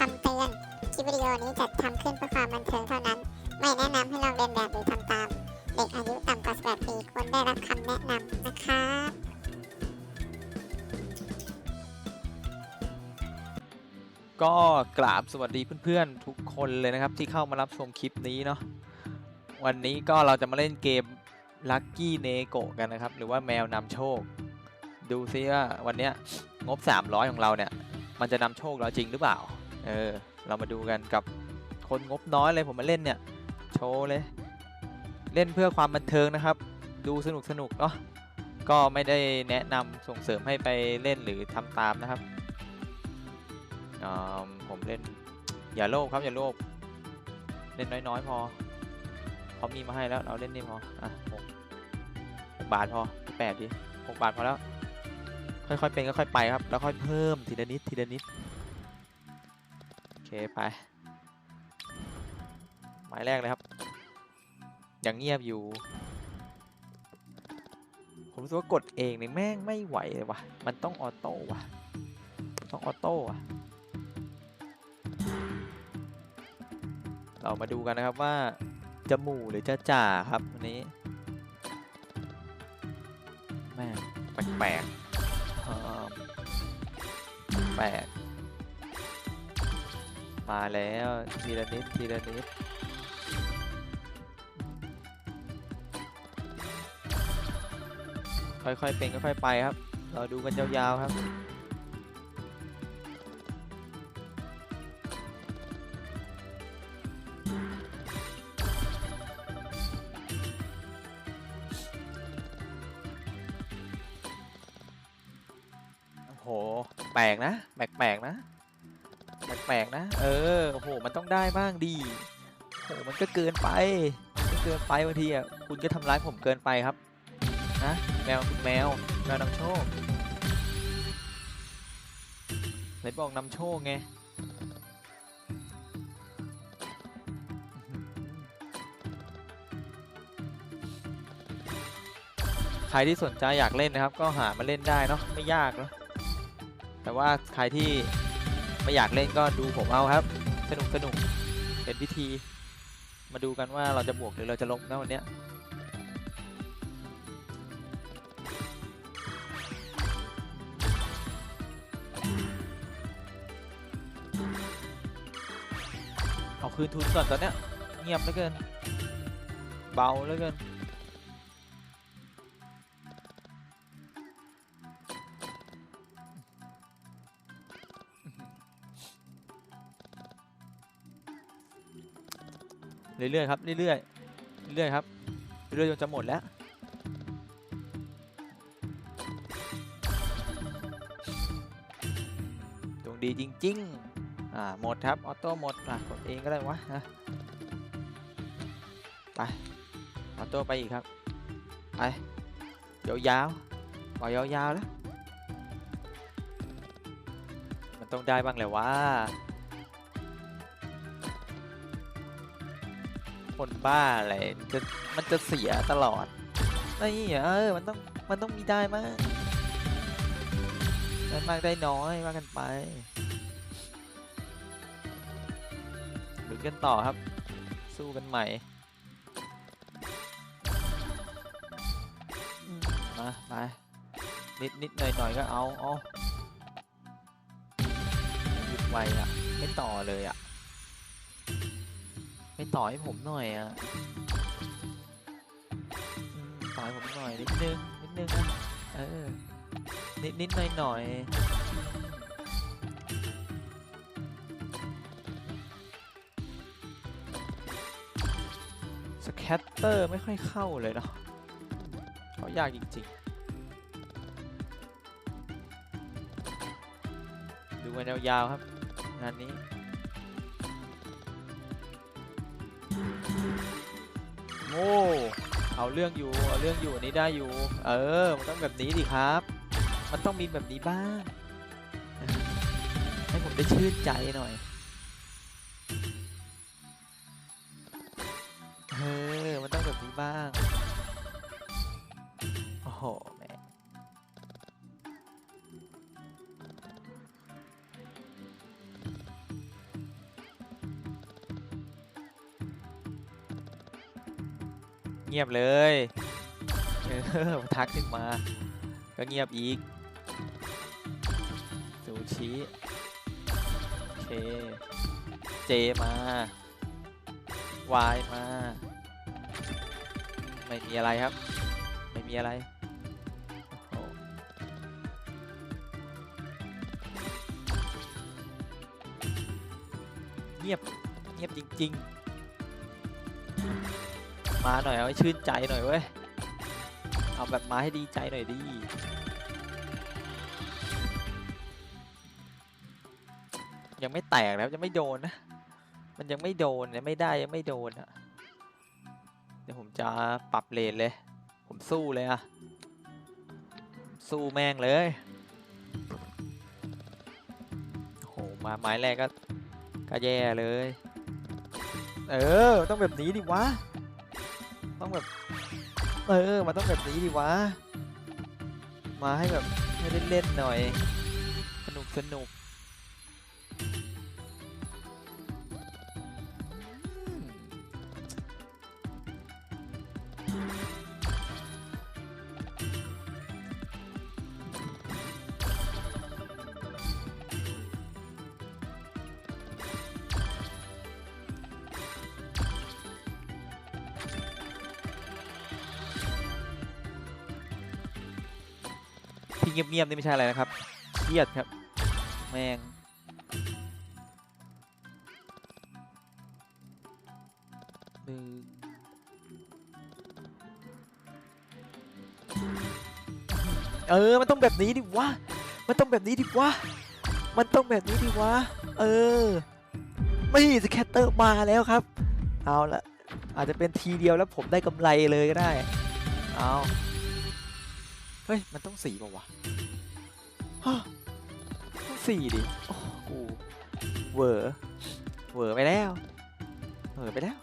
คำเตือน คลิปวิดีโอนี้จัดทำขึ้นเพื่อความบันเทิงเท่านั้น ไม่แนะนำให้ลอกเลียนแบบหรือทำตาม เด็กอายุต่ำกว่า18ปีควรได้รับคำแนะนำนะครับก็กราบสวัสดีเพื่อนๆ ทุกคนเลยนะครับที่เข้ามารับชมคลิปนี้เนาะวันนี้ก็เราจะมาเล่นเกม Lucky n e g o กันนะครับ หรือว่าแมวนำโชค ดูซิว่าวันนี้งบ 300 ของเราเนี่ย มันจะนำโชคเราจริงหรือเปล่า เออ เรามาดูกันกับคนงบน้อยเลยผมมาเล่นเนี่ย โชว์เลย เล่นเพื่อความบันเทิงนะครับ ดูสนุกสนุกเนาะก็ไม่ได้แนะนำส่งเสริมให้ไปเล่นหรือทำตามนะครับอ่าผมเล่นอย่าโลภครับอย่าโลภเล่นน้อยๆพอเขามีมาให้แล้วเราเล่นนี่พออะหกหกบาทพอแปดดิหกบาทพอแล้ว ค่อยๆเป็นค่อยๆไปครับ แล้วค่อยเพิ่มทีละนิดทีละนิด เคไป หมายแรกเลยครับยังเงียบอยู่ ผมรู้สึกว่ากดเองเนี่ยแม่งไม่ไหวเลยว่ะ มันต้องออโต้ว่ะ ต้องออโต้ว่ะ เรามาดูกันนะครับว่าจะหมู่หรือจะจ่าครับวันนี้ แม่แปลกแปลก มาแล้วทีละนิดทีละนิดค่อยๆเป็นค่อยๆไปครับ เราดูกันยาวๆครับ โอ้โห แปลกนะ แปลกๆนะ ปลกๆนะ เออโอ้โหมันต้องได้บ้างดีโอ้โหมันก็เกินไปเกินไปบางทีอะคุณก็ทำร้ายผมเกินไปครับนะแมวคุณแมวแมวนำโชคไหนบอกนำโชคไงใครที่สนใจอยากเล่นนะครับ ก็หามาเล่นได้เนาะไม่ยากเนาะแต่ว่าใครที่ ไม่อยากเล่นก็ดูผมเอาครับ สนุกสนุกเป็นพิธี มาดูกันว่าเราจะบวกหรือเราจะลบนะวันเนี้ยเอาคืนทุนก่อนตอนเนี้ยเงียบเหลือเกิน เบาเหลือเกิน เรื่อยๆครับเรื่อยๆเรื่อยๆครับเรื่อยๆจนจะหมดแล้วดวงดีจริงๆอ่าหมดครับออโต้หมดอะกดเองก็ได้วะนะไปออโต้ไปอีกครับไปยาวๆปล่อยยาวๆแล้วมันต้องได้บ้างแหละวะ คนบ้าอะไรมันจะมันจะเสียตลอดนี่เออมันต้องมันต้องมีได้มากได้มากได้น้อยว่ากันไปลุ้นกันต่อครับ สู้กันใหม่มาไปนิดนิดหน่อยหน่อยก็เอาเอาหยุดไวอะไม่ต่อเลยอะ ไม่ต่อให้ผมหน่อยอะต่อให้ผมหน่อยนิดนึงนิดนึงอะเออนิดนิดหน่อยหน่อยสแคตเตอร์ไม่ค่อยเข้าเลยเนาะเขายากจริงๆ ดูกันยาวๆครับ งานนี้ เอาเรื่องอยู่ เอาเรื่องอยู่อันนี้ได้อยู่ เออ มันต้องแบบนี้ดิครับ มันต้องมีแบบนี้บ้าง ให้ผมได้ชื่นใจหน่อย งียบเลยเออทักขึ้นมา ก็เงียบอีกซูชิโอเคเจมาวายมา ไม่มีอะไรครับ ไม่มีอะไรเงียบ เงียบจริง ๆ มาหน่อยเอาให้ชื่นใจหน่อยเว้ย เอาแบบมาให้ดีใจหน่อยดียังไม่แตกแล้วยังไม่โดนนะ มันยังไม่โดนยังไม่ได้ยังไม่โดนอะเดี๋ยวผมจะปรับเลนเลย ผมสู้เลยอะสู้แม่งเลยโอ้โหมาไม้แรกก็ก็แย่เลย เออ ต้องแบบนี้ดิวะ ต้องแบบ เออ มันต้องแบบนี้ดิวะ มาให้แบบให้เล่นๆหน่อย สนุกสนุก ที่เงียบๆนี่ไม่ใช่อะไรนะครับเครียดครับ แม่งหนึ่งเออ มันต้องแบบนี้ดิวะ มันต้องแบบนี้ดิวะ มันต้องแบบนี้ดิวะ เออ ไม่สแคตเตอร์มาแล้วครับ เอาละอาจจะเป็นทีเดียวแล้วผมได้กำไรเลยก็ได้ เอา ฮ้ย มันต้องสีป่าวะฮะต้องสีดิ โอ้โหกูเวอร์เวอร์ไปแล้วเวอร์ไปแล้ว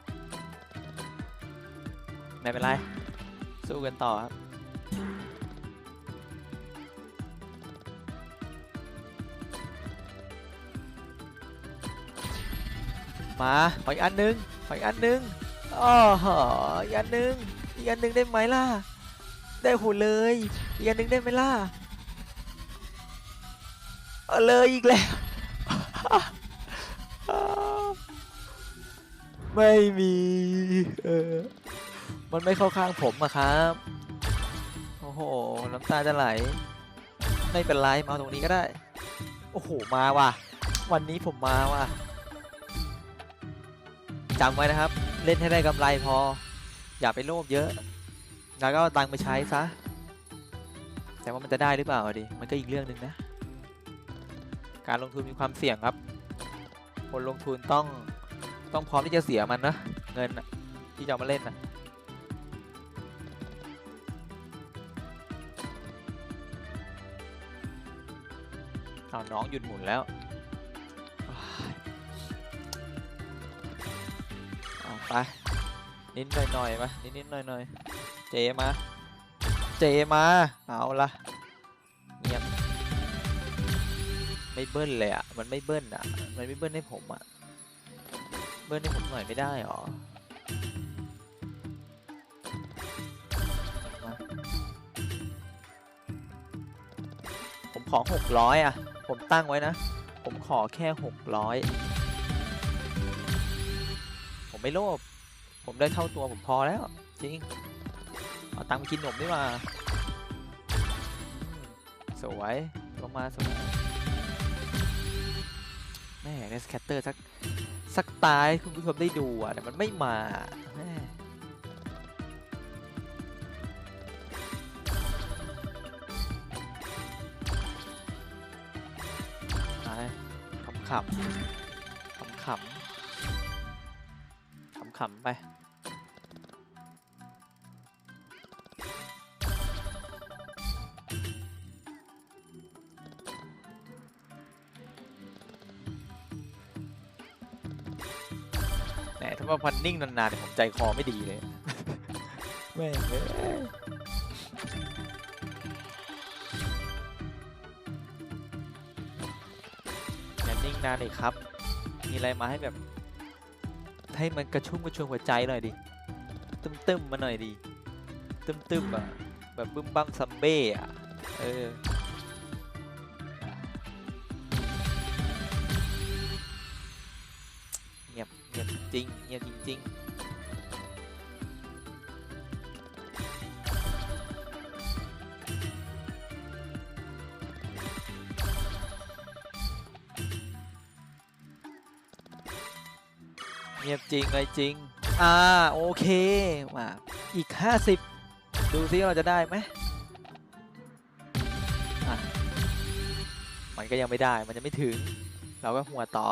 ไม่เป็นไร สู้กันต่อครับมาขออีกอันหนึงขออีกอันหนึงอ๋ออีกอันหนึงอีกอันหนึงได้ไหมล่ะ ได้หูเลยอีกอันหนึงได้ไหมล่ะเอาเลยอีกแล้ว ไม่มีเออมันไม่เข้าข้างผมอะครับ โอ้โห น้ำตาจะไหล ไม่เป็นไรมาตรงนี้ก็ได้ โอ้โห มาว่ะ วันนี้ผมมาว่ะจำไว้นะครับ เล่นให้ได้กำไรพอ อย่าไปโลภเยอะ แล้วก็ตังค์ไปใช้ซะ แต่ว่ามันจะได้หรือเปล่าดิ มันก็อีกเรื่องหนึ่งนะ การลงทุนมีความเสี่ยงครับ คนลงทุนต้องต้องพร้อมที่จะเสียมันนะ เงินน่ะที่จะมาเล่นนะเอาน้องหยุดหมุนแล้วเอาไปนิดหน่อยหน่อยๆมานิดนิดหน่อยหน่อย เจมา เจมา เอาละเงียบไม่เบิ้ลเลยอะ มันไม่เบิ้ลอะ มันไม่เบิ้ลให้ผมอะ เบิ้ลให้ผมหน่อยไม่ได้หรอผมขอหกร้อยอะ ผมตั้งไว้นะ ผมขอแค่หกร้อยผมไม่โลภผมได้เท่าตัวผมพอแล้ว จริง เอาตังค์ไปกินหนมดีกว่าสวยลงมาสวยแม่ได้สแคตเตอร์สักสักตายคุณผู้ชมได้ดูอะแต่มันไม่มาแม่ขำขำขำขำขำขำไป ว่าพันนิ่งนานๆเนี่ยผมใจคอไม่ดีเลยแม่งเอ้ยอย่านิ่งนานเลยครับ มีอะไรมาให้แบบ ให้มันกระชุ่มกระชวยหัวใจหน่อยดิ ตึมตึมๆมาหน่อยดีตึมตึมๆอะ แบบบึ้มบั้มซัมเบ้อะ เออ จริงเงียบจริงเงียบจริงเลยจริง อ่า โอเค มา อีก 50 ดูซิเราจะได้ไหมมันก็ยังไม่ได้ มันยังไม่ถึง เราก็หัวต่อ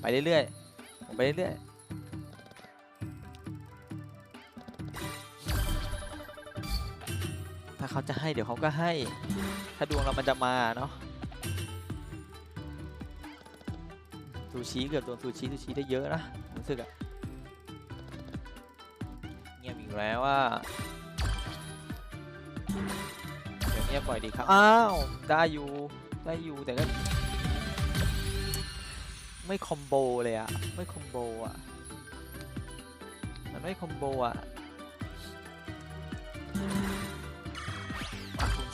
ไปเรื่อยๆผมไปเรื่อยๆ ถ้าเขาจะให้เดี๋ยวเขาก็ให้ ถ้าดวงเรามันจะมาเนาะซูชิเกือบโดนซูชิซูชิได้เยอะนะรู้สึกอะเงียบอีกแล้วว่าเดี๋ยวเงียบปล่อยดีครับ อ้าว ได้อยู่ ได้อยู่แต่ก็ไม่คอมโบเลยอะไม่คอมโบอะมันไม่คอมโบอะ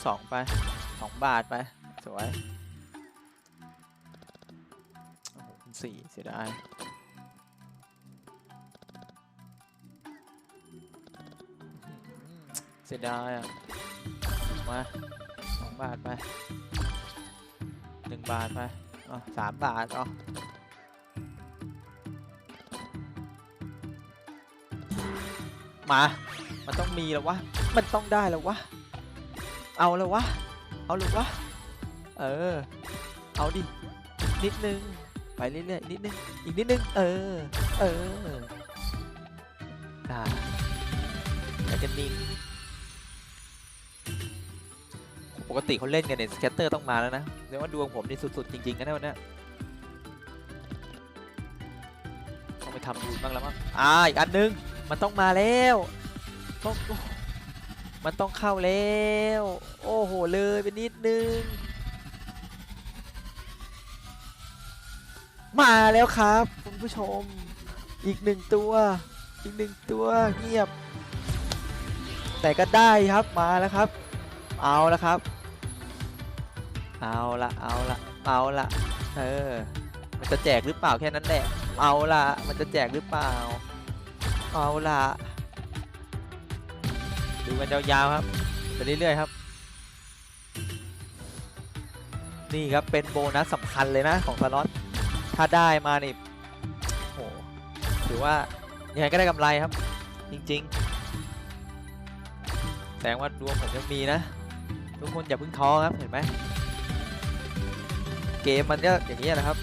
สองไปสองบาทไป สวยโอ้โหสี่เสียดายเสียดายอะ มาสองบาทไปหนึ่งบาทไปอ๋อสามบาทอ๋อมา มันต้องมีแล้ววะ มันต้องได้แล้ววะ เอาแล้วะ เอาเลยวะ เออ เอาดิ นิดนึง ไปเรื่อยๆ นิดนึง อีกนิดนึง เออ เอออ่าแล้วจะนิ่งปกติเขาเล่นกันเนี่ยสแคตเตอร์ต้องมาแล้วนะเรียกว่าดวงผมนี่สุดๆ จริงๆนะเนี่ยวันนี้ต้องไปทำยูบ้างแล้วมั้งอ่าอีกอันนึง มันต้องมาแล้วต้อง มันต้องเข้าแล้ว โอ้โห เลยไปนิดนึง มาแล้วครับคุณผู้ชม อีกหนึ่งตัว อีกหนึ่งตัวเงียบ แต่ก็ได้ครับมาแล้วครับ เอาละครับ เอาละเอาละเอาละเออ มันจะแจกหรือเปล่าแค่นั้นแหละ เอาละมันจะแจกหรือเปล่า เอาละ ดูกันยาวๆครับไปเรื่อยๆครับ นี่ครับเป็นโบนัสสำคัญเลยนะของสล็อตถ้าได้มานี่โอ้โหถือว่ายังไงก็ได้กำไรครับ จริงๆแสดงว่าดวงผมยังมีนะ ทุกคนอย่าเพิ่งท้อครับเห็นไหมเกมมันก็อย่างนี้นะครับ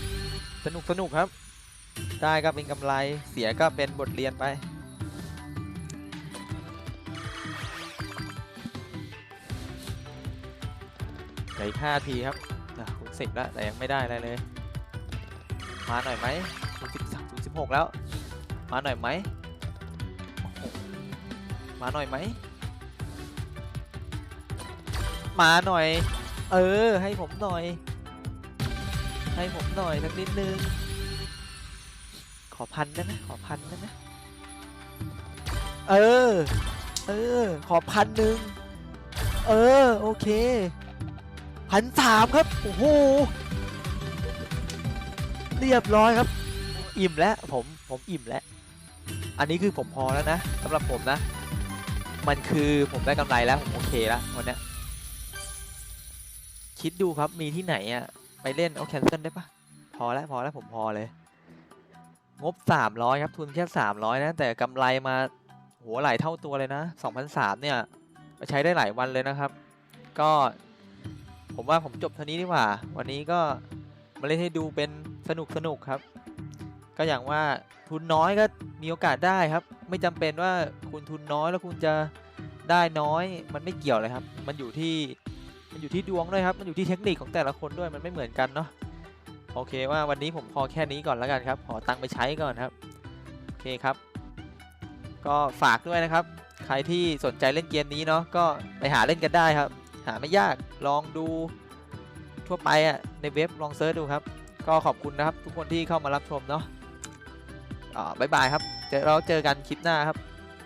สนุกสนุกครับ ได้ก็เป็นกำไรเสียก็เป็นบทเรียนไป เหลืออีกห้าทีครับอะคูณสิบแล้วแต่ยังไม่ได้อะไรเลย มาหน่อยไหมคูณสิบสามคูณสิบหกแล้ว มาหน่อยไหมมาหน่อยไหมมาหน่อย เออ ให้ผมหน่อย ให้ผมหน่อยสักนิดนึง ขอพันได้ไหมขอพันได้ไหมเออ เออ ขอพันหนึ่ง เออ โอเค พันสามครับ โอ้โห เรียบร้อยครับ อิ่มแล้วผม ผมอิ่มแล้ว อันนี้คือผมพอแล้วนะสำหรับผมนะ มันคือผมได้กำไรแล้ว ผมโอเคแล้ววันนี้คิดดูครับมีที่ไหนอะไปเล่นเอาแคนเซิลได้ปะพอแล้วพอแล้วผมพอเลย งบ 300 ครับทุนแค่ 300 นะ แต่กำไรมาโหหลเท่าตัวเลยนะ 2003เนี่ยใช้ได้หลายวันเลยนะครับ ก็ ผมว่าผมจบเท่านี้ดีกว่า วันนี้ก็มาเล่นให้ดูเป็นสนุกสนุกครับ ก็อย่างว่าทุนน้อยก็มีโอกาสได้ครับ ไม่จำเป็นว่าคุณทุนน้อยแล้วคุณจะได้น้อย มันไม่เกี่ยวเลยครับ มันอยู่ที่มันอยู่ที่ดวงด้วยครับ มันอยู่ที่เทคนิคของแต่ละคนด้วยมันไม่เหมือนกันเนาะโอเคว่าวันนี้ผมพอแค่นี้ก่อนแล้วกันครับ ขอตังค์ไปใช้ก่อนครับโอเคครับ ก็ฝากด้วยนะครับ ใครที่สนใจเล่นเกมนี้เนาะก็ไปหาเล่นกันได้ครับ หาไม่ยากลองดูทั่วไปอะในเว็บลองเซิร์ชดูครับ ก็ขอบคุณนะครับ ทุกคนที่เข้ามารับชมเนาะอ่าบ๊ายบายครับเจอเราเจอกันคลิปหน้าครับ